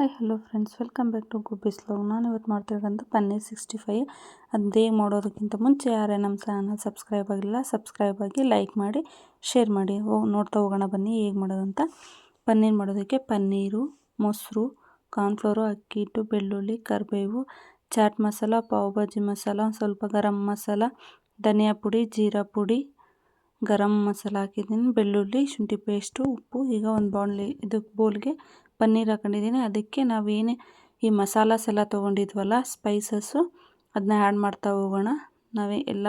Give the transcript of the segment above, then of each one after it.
Hi hello friends welcome back to Gubbi log ನಾನು ಇವತ್ತು ಮಾಡ್ತಿರೋದಂತ paneer sixty five ಅದೇ ಮಾಡೋದಕ್ಕಿಂತ ಮುಂಚೆ ಯಾರೇ ನಮ್ಮ ಚಾನಲ್ ಸಬ್ಸ್ಕ್ರೈಬ್ ಆಗಿಲ್ಲ ಸಬ್ಸ್ಕ್ರೈಬ್ ಆಗಿ ಲೈಕ್ ಮಾಡಿ ಶೇರ್ ಮಾಡಿ. ಹೋಗಿ ನೋಡ್ತಾ ಹೋಗೋಣ ಬನ್ನಿ ಹೇಗೆ ಮಾಡೋದಂತ. ಪನ್ನೀರ್ ಮಾಡೋದಕ್ಕೆ ಪನ್ನೀರು, ಮೊಸರು ಕಾರ್ನ್ಫ್ಲೋರು ಅಕ್ಕಿ ಹಿಟ್ಟು, ಬೆಳ್ಳುಳ್ಳಿ, ಕರಿಬೇವು ಚಾಟ್ ಮಸಾಲ ಪಾವ್ ಭಾಜಿ ಮಸಾಲ ಸ್ವಲ್ಪ ಗರಂ ಮಸಾಲ ಧನಿಯಾ ಪುಡಿ, ಜೀರಾ ಪುಡಿ ಗರಂ ಮಸಾಲ ಹಾಕಿದ್ದೀನಿ, ಬೆಳ್ಳುಳ್ಳಿ, ಶುಂಠಿ ಪೇಸ್ಟು, ಉಪ್ಪು, ಈಗ ಒಂದು ಬಾಣಲಿ ಇದು ಬೋಲ್ಗೆ ಪನ್ನೀರ್ ಹಾಕೊಂಡಿದ್ದೀನಿ. ಅದಕ್ಕೆ ನಾವೇನೇ ಈ ಮಸಾಲಸ್ ಎಲ್ಲ ತೊಗೊಂಡಿದ್ವಲ್ಲ ಸ್ಪೈಸಸ್ಸು ಅದನ್ನ ಆ್ಯಡ್ ಮಾಡ್ತಾ ಹೋಗೋಣ. ನಾವೇ ಎಲ್ಲ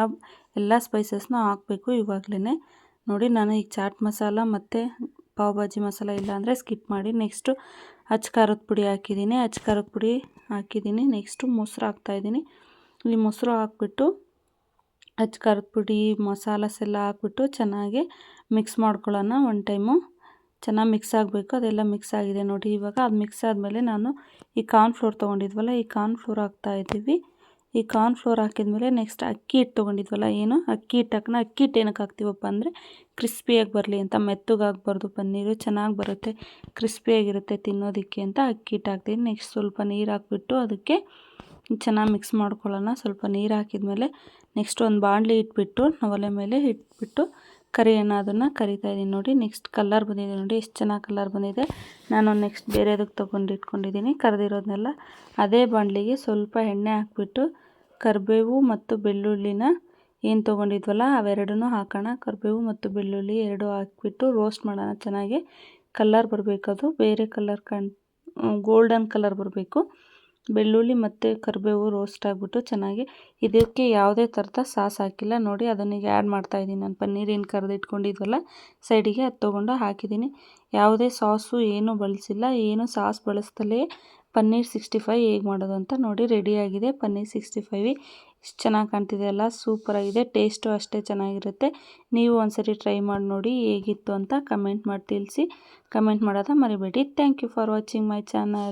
ಎಲ್ಲ ಸ್ಪೈಸಸ್ನ ಹಾಕಬೇಕು ಇವಾಗಲೇ ನೋಡಿ, ನಾನು ಈಗ ಚಾಟ್ ಮಸಾಲ ಮತ್ತು ಪಾವ್ ಭಾಜಿ ಮಸಾಲ ಇಲ್ಲ ಅಂದರೆ ಸ್ಕಿಪ್ ಮಾಡಿ ನೆಕ್ಸ್ಟು ಅಚ್ಚ ಖಾರದ ಪುಡಿ ಹಾಕಿದ್ದೀನಿ. ಅಚ್ಚ ಖಾರದ ಪುಡಿ ಹಾಕಿದ್ದೀನಿ ನೆಕ್ಸ್ಟು ಮೊಸರು ಹಾಕ್ತಾಯಿದ್ದೀನಿ ಈ ಮೊಸರು ಹಾಕ್ಬಿಟ್ಟು ಅಚ್ಚ ಖಾರದ ಪುಡಿ ಮಸಾಲಸ್ ಎಲ್ಲ ಹಾಕ್ಬಿಟ್ಟು ಚೆನ್ನಾಗಿ ಮಿಕ್ಸ್ ಮಾಡ್ಕೊಳ್ಳೋಣ ಒನ್ ಟೈಮು. ಚೆನ್ನಾಗಿ ಮಿಕ್ಸ್ ಆಗಬೇಕು, ಅದೆಲ್ಲ ಮಿಕ್ಸ್ ಆಗಿದೆ ನೋಡಿ. ಇವಾಗ ಅದು ಮಿಕ್ಸ್ ಆದಮೇಲೆ ನಾನು ಈ ಕಾರ್ನ್ ಫ್ಲೋರ್ ತೊಗೊಂಡಿದ್ವಲ್ಲ, ಈ ಕಾರ್ನ್ ಫ್ಲೋರ್ ಹಾಕ್ತಾಯಿದ್ದೀವಿ ಈ ಕಾರ್ನ್ ಫ್ಲೋರ್ ಹಾಕಿದ್ಮೇಲೆ ನೆಕ್ಸ್ಟ್ ಅಕ್ಕಿ ಹಿಟ್ಟು ತೊಗೊಂಡಿದ್ವಲ್ಲ, ಏನು? ಅಕ್ಕಿ ಹಿಟ್ಟು ಹಾಕೋಣ ಅಕ್ಕಿ ಹಿಟ್ಟು ಏನಕ್ಕೆ ಹಾಕ್ತೀವಪ್ಪ ಅಂದರೆ ಕ್ರಿಸ್ಪಿಯಾಗಿ ಬರಲಿ ಅಂತ ಮೆತ್ತಗಾಗಬಾರ್ದು ಪನ್ನೀರು, ಚೆನ್ನಾಗಿ ಬರುತ್ತೆ ಕ್ರಿಸ್ಪಿಯಾಗಿರುತ್ತೆ ತಿನ್ನೋದಕ್ಕೆ ಅಂತ ಅಕ್ಕಿ ಹಿಟ್ಟು ಹಾಕ್ತೀನಿ. ನೆಕ್ಸ್ಟ್ ಸ್ವಲ್ಪ ನೀರು ಹಾಕ್ಬಿಟ್ಟು ಅದಕ್ಕೆ ಚೆನ್ನಾಗಿ ಮಿಕ್ಸ್ ಮಾಡ್ಕೊಳ್ಳೋಣ. ಸ್ವಲ್ಪ ನೀರು ಹಾಕಿದ್ಮೇಲೆ ನೆಕ್ಸ್ಟ್ ಒಂದು ಬಾಣಲಿ ಇಟ್ಬಿಟ್ಟು ಒಲೆ ಮೇಲೆ ಇಟ್ಬಿಟ್ಟು ಕರಿಯೋಣ ಅದನ್ನು ಕರಿತಾ ಇದ್ದೀನಿ ನೋಡಿ. ನೆಕ್ಸ್ಟ್ ಕಲ್ಲರ್ ಬಂದಿದೆ ನೋಡಿ. ಎಷ್ಟು ಚೆನ್ನಾಗಿ ಕಲ್ಲರ್ ಬಂದಿದೆ. ನಾನು ನೆಕ್ಸ್ಟ್ ಬೇರೆದಕ್ಕೆ ತೊಗೊಂಡು ಇಟ್ಕೊಂಡಿದ್ದೀನಿ ಕರೆದಿರೋದನ್ನೆಲ್ಲ ಅದೇ ಬಾಣಲಿಗೆ ಸ್ವಲ್ಪ ಎಣ್ಣೆ ಹಾಕ್ಬಿಟ್ಟು ಕರಿಬೇವು ಮತ್ತು ಬೆಳ್ಳುಳ್ಳಿನ ಏನು ತೊಗೊಂಡಿದ್ವಲ್ಲ ಅವೆರಡನ್ನೂ ಹಾಕೋಣ. ಕರಿಬೇವು ಮತ್ತು ಬೆಳ್ಳುಳ್ಳಿ ಎರಡು ಹಾಕ್ಬಿಟ್ಟು ರೋಸ್ಟ್ ಮಾಡೋಣ. ಚೆನ್ನಾಗಿ ಕಲ್ಲರ್ ಬರಬೇಕದು ಬೇರೆ ಕಲರ್ ಕಣ್ ಗೋಲ್ಡನ್ ಕಲರ್ ಬರಬೇಕು. ಬೆಳ್ಳುಳ್ಳಿ ಮತ್ತು ಕರಿಬೇವು ರೋಸ್ಟ್ ಆಗಿಬಿಟ್ಟು ಚೆನ್ನಾಗಿ ಇದಕ್ಕೆ ಯಾವುದೇ ಥರದ ಸಾಸ್ ಹಾಕಿಲ್ಲ. ನೋಡಿ ಅದನ್ನೀಗ ಆ್ಯಡ್ ಮಾಡ್ತಾಯಿದ್ದೀನಿ ನಾನು. ಪನ್ನೀರ್ ಏನು ಕರೆದಿಟ್ಕೊಂಡಿದ್ವಲ್ಲ ಸೈಡಿಗೆ ಅದು ತೊಗೊಂಡು ಹಾಕಿದ್ದೀನಿ. ಯಾವುದೇ ಸಾಸು ಏನೂ ಬಳಸಿಲ್ಲ, ಏನು ಸಾಸ್ ಬಳಸ್ದಲೇ ಪನ್ನೀರ್ ಸಿಕ್ಸ್ಟಿ ಫೈವ್ ಹೇಗೆ ಮಾಡೋದು ಅಂತ ನೋಡಿ ರೆಡಿಯಾಗಿದೆ ಪನ್ನೀರ್ ಸಿಕ್ಸ್ಟಿ ಫೈವ್ ಇಷ್ಟು ಚೆನ್ನಾಗಿ ಕಾಣ್ತಿದೆ ಅಲ್ಲ ಸೂಪರಾಗಿದೆ ಟೇಸ್ಟು ಅಷ್ಟೇ ಚೆನ್ನಾಗಿರುತ್ತೆ. ನೀವು ಒಂದ್ಸರಿ ಟ್ರೈ ಮಾಡಿ ನೋಡಿ ಹೇಗಿತ್ತು ಅಂತ ಕಮೆಂಟ್ ಮಾಡಿ ತಿಳಿಸಿ. ಕಮೆಂಟ್ ಮಾಡೋದ ಮರಿಬೇಡಿ. Thank you for watching my channel